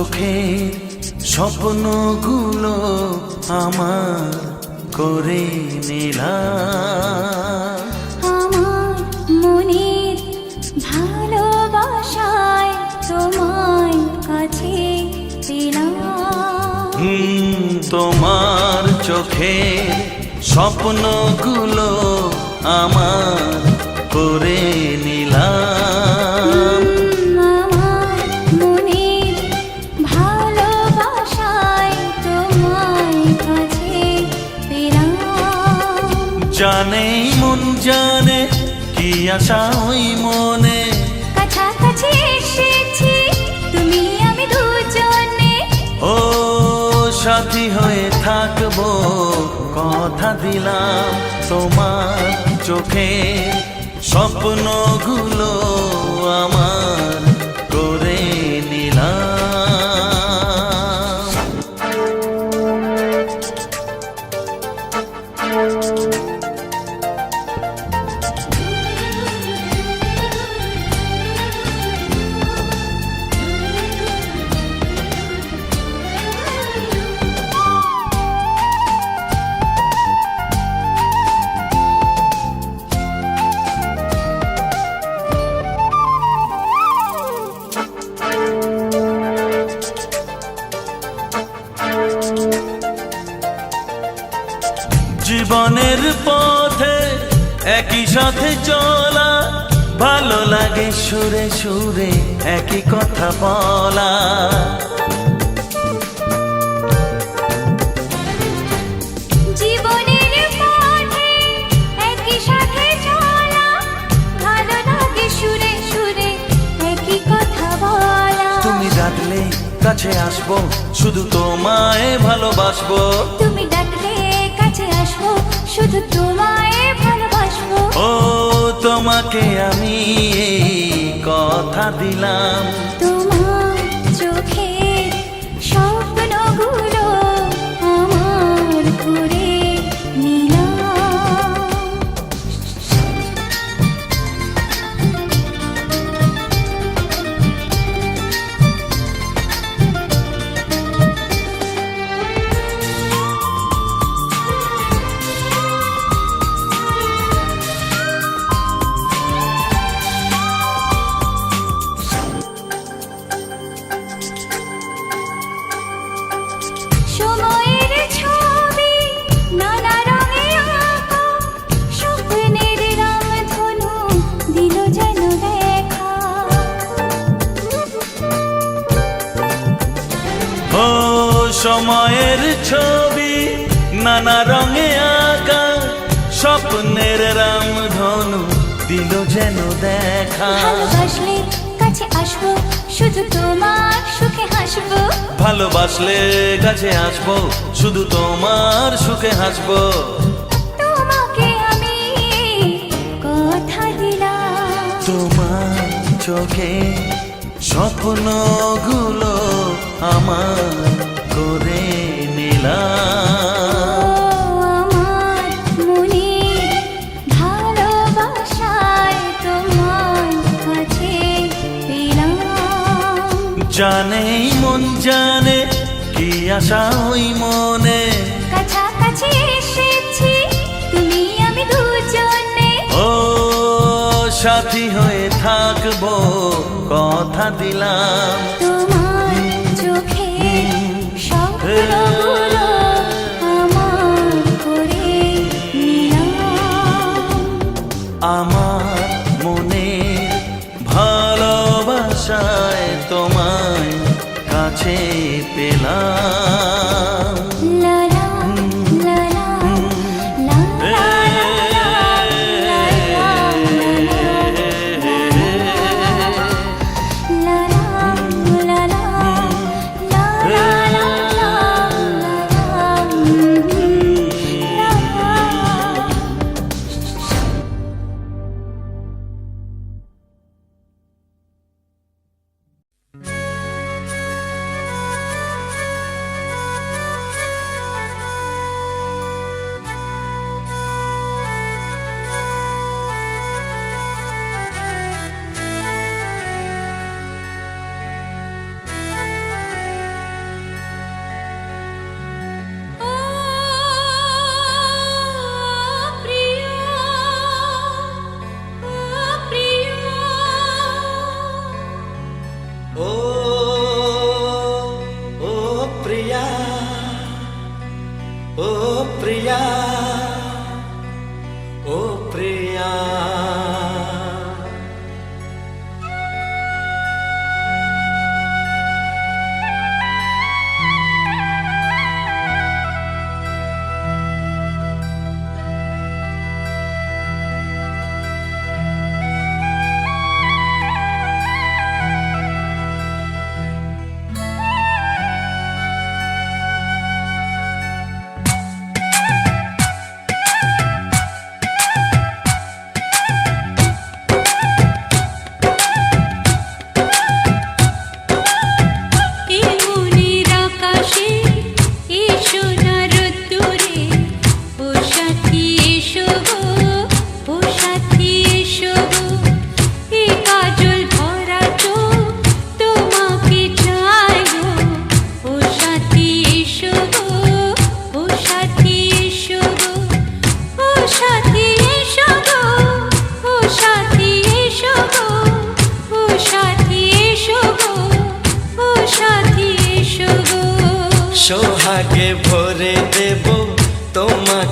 চোখে স্বপ্নগুলো আমার করে নিলাম আমার মনের ভালোবাসায় তোমায় কাছে হুম, তোমার চোখে স্বপ্নগুলো আমার করে আশা ওই মনে। কাছাকাছি এসেছি তুমি আমি দুজনে। ও সাথী হয়ে থাকব কথা দিলাম তোমার চোখে। স্বপ্নগুলো আমার সুরে সুরে একই কথা বলা। ডাকলে কাছে আসব শুধু তোমায় ভালোবাসবো। তুমি ডাকলে কাছে আসব শুধু তোমায় ভালোবাসবো। ও তোমাকে আমি বাধা দিলাম। সময়ের ছবি নানা রঙে আঁকা স্বপ্নের রামধনু দিল যেন দেখা। ভালোবাসলে কাছে আসব শুধু তোমার সুখে হাসবো। ভালোবাসলে কাছে আসব শুধু তোমার সুখে হাসবো। তোমাকে আমি কথা দিলাম। তোমার চোখে স্বপ্নগুলো আমার করে জানে মন জানে কি আশা ওই মনে। কাছাকাছি এসেছি তুমি আমি দুজনে। ও সাথী হয়ে থাকব কথা দিলাম। তোমার চোখে স্বপ্নগুলো কাছে পেলাম।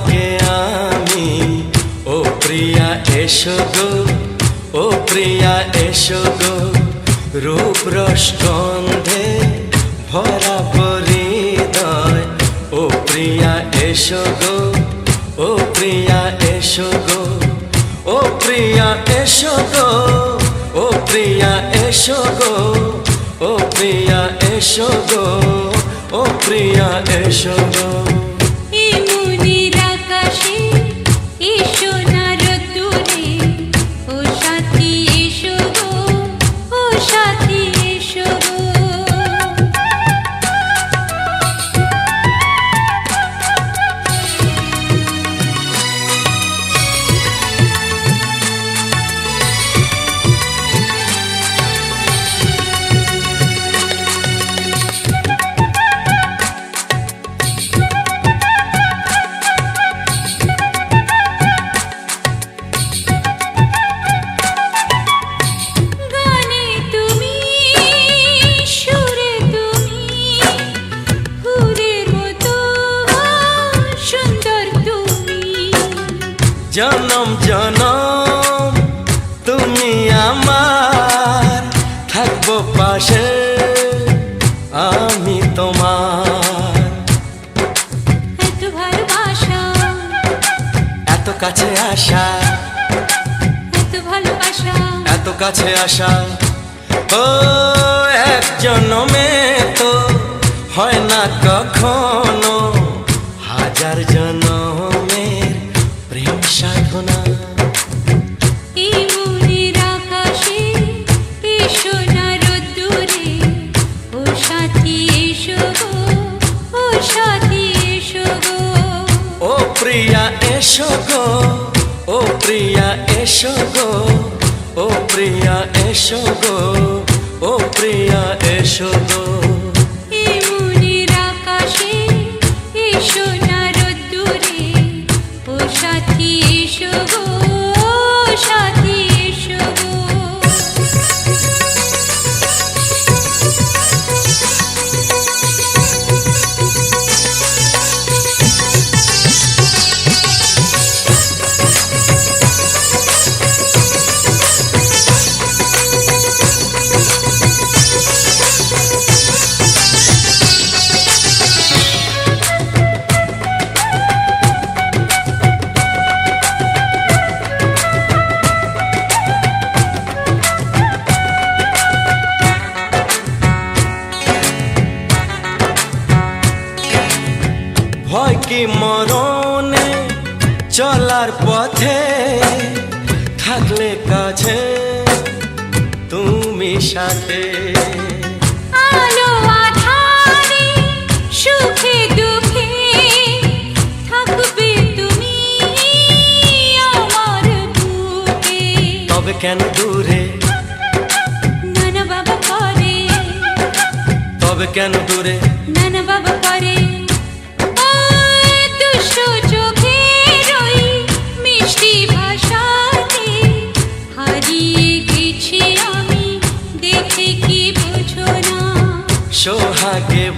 তোমাকে আমি। ও প্রিয়া, এসো গো। ও প্রিয়া, এসো গো। রূপ রসগন্ধে ভরা পরিদয়। ও প্রিয়া, এসো গো। ও প্রিয়া, এসো গো। ও প্রিয়া, এসো গো। ও প্রিয়া, এসো গো। ও প্রিয়া, এসো গো। ও প্রিয়া, এসো গো। জনম জনম তুমি আমার। থাকব পাশে আমি তোমার। এত ভালোবাসা। এত কাছে আসা। এত ভালোবাসা। এত কাছে আসা। ও এক জন্মে তো হয় না কখনো হাজার প্রেম সাধনা। ও প্রিয়া এসো গো ও প্রিয়া এসো গো ও প্রিয়া এসো গো ও প্রিয়া এসো গো। সাথে আলো আধারে সুখে দুঃখে থাকবে তুমি আমার বুকে। তবে কেন দূরে? নানা বাবা করে তবে কেন দূরে? নানা বাবা করে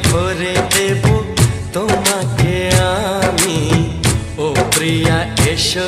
ভরে দেব তোমাকে আমি ও প্রিয়া এসো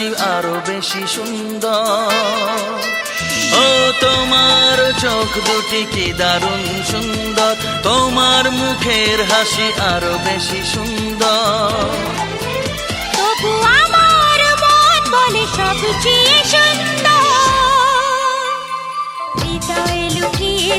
হাসি আরও বেশি সুন্দর। ও, তোমার চোখ দুটি কি দারুণ সুন্দর? তোমার মুখের হাসি আরও বেশি সুন্দর। বলে সবচেয়ে সুন্দর। লুকিয়ে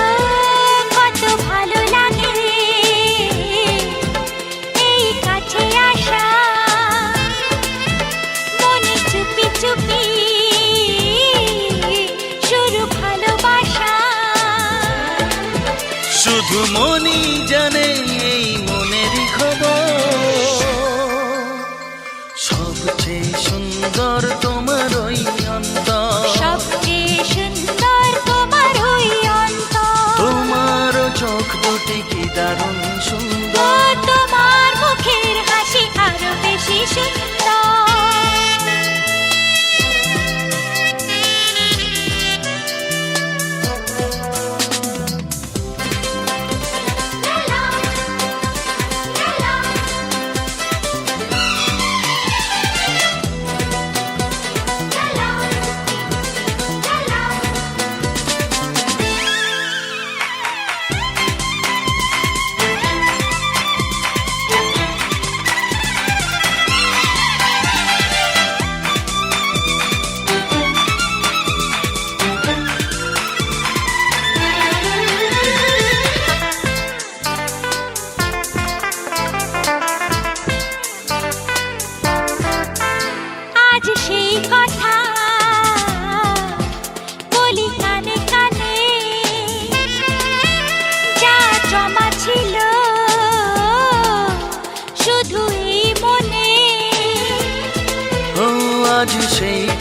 শুধু মনি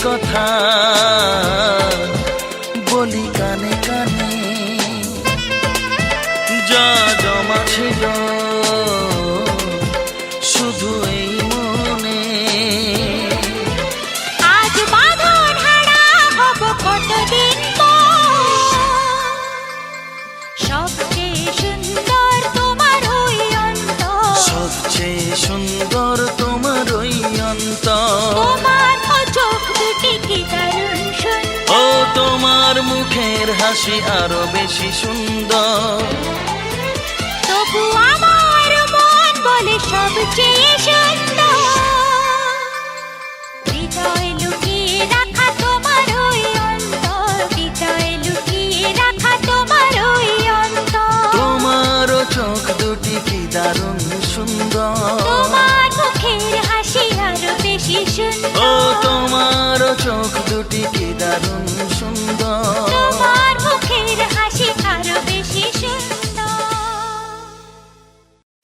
কথা। হাসি আরও বেশি সুন্দর। তবু আমার মন বলে সবচেয়ে সুন্দর।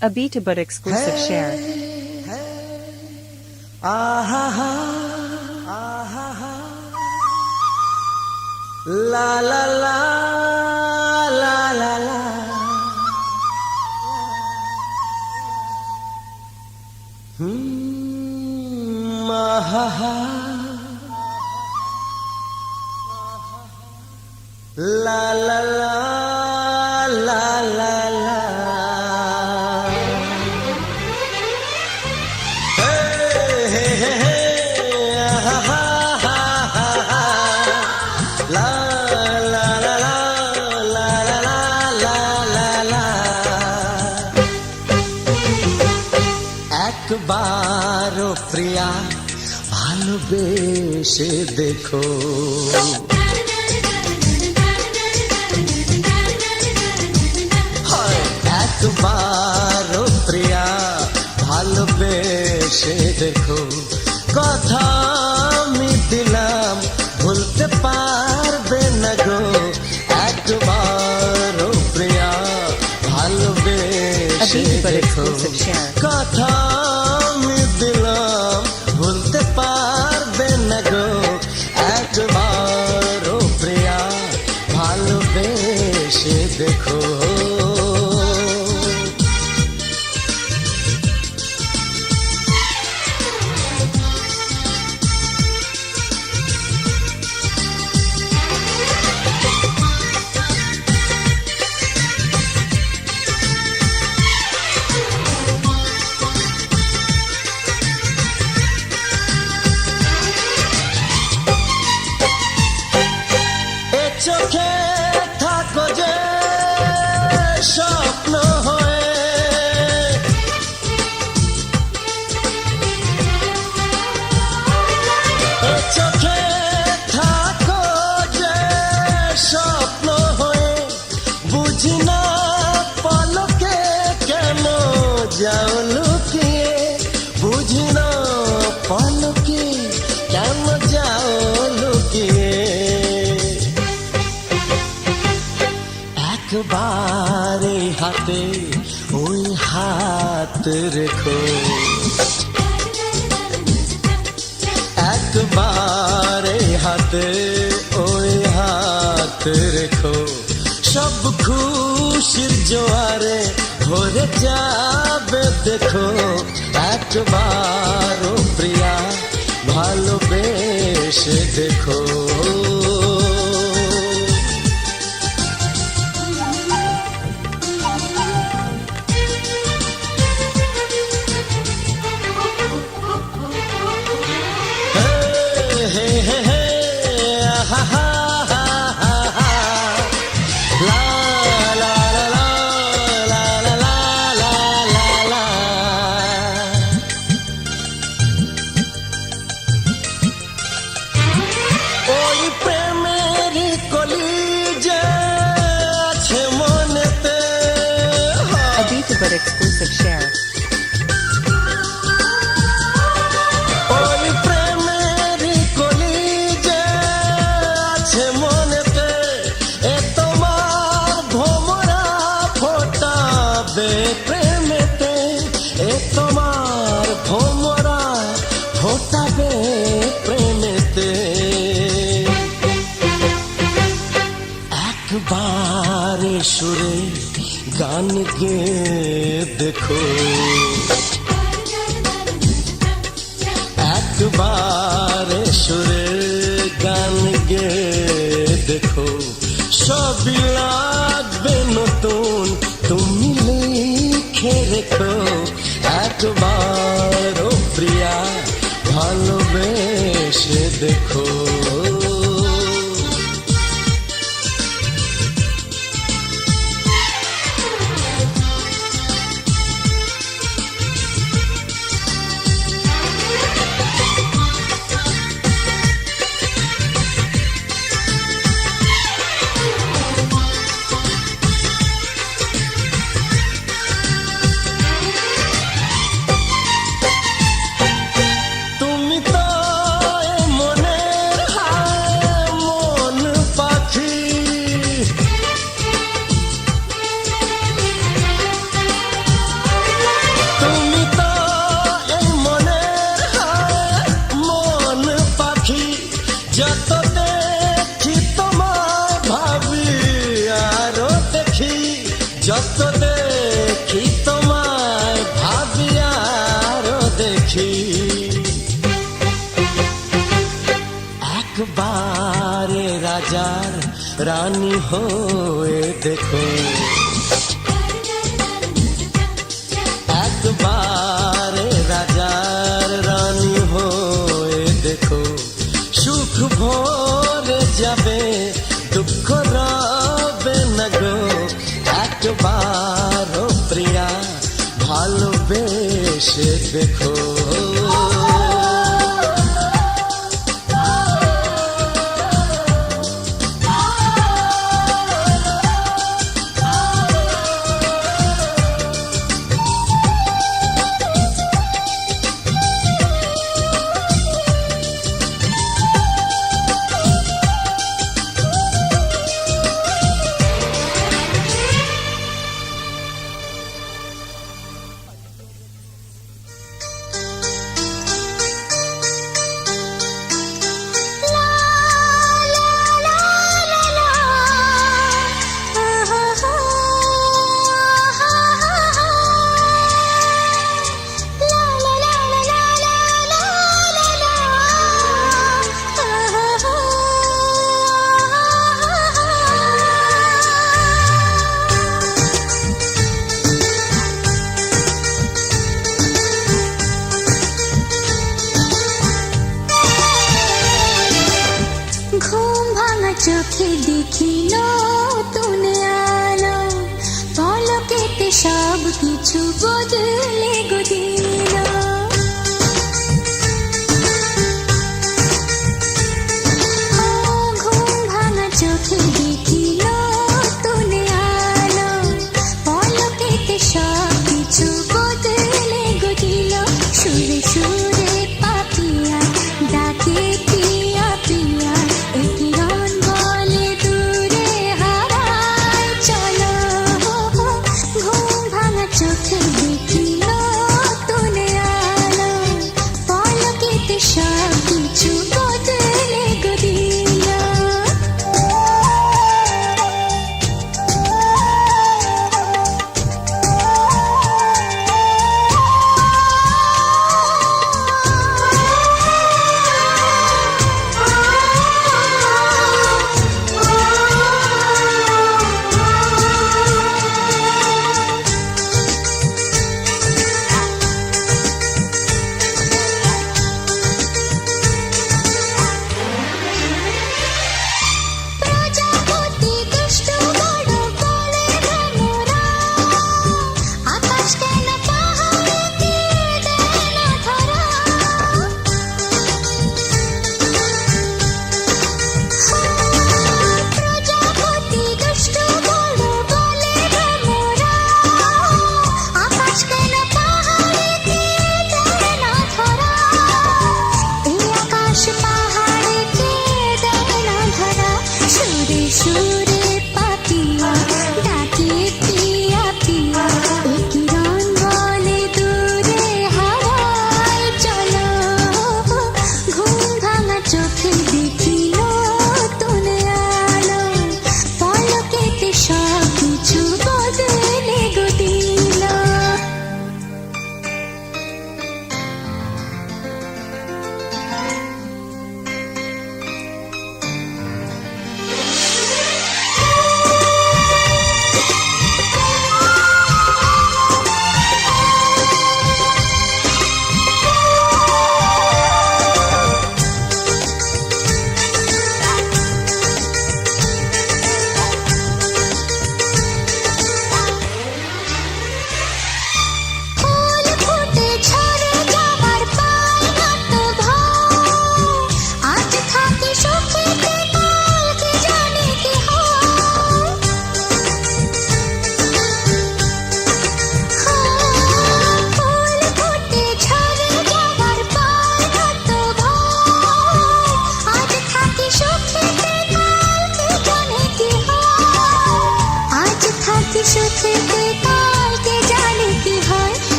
A Beatabut exclusive hey, share. Hey, ah, ha, ha. La la la la la la. Hmm, ha, ha. La la la. আসবে সে দেখো। যাও লুকিয়ে বুঝি না পালকে, কেন যাও লুকিয়ে? একবারে হাতে ওই হাত রেখো। একবারে হাতে ওই হাত রেখো। সব খুশির জোয়ারে ভরে যাবে দেখো একবার প্রিয়া ভালোবেসে দেখো। के দেখো একবার সুরের গান গে দেখো সব লাগবে নতুন তুমি লিখে রেখো একবার প্রিয়া ভালোবেসে দেখো তো তোমায় ভাবিয়ারও দেখি? একবারে রাজার রানী হয়ে দেখো। ভালোবেসে দেখো।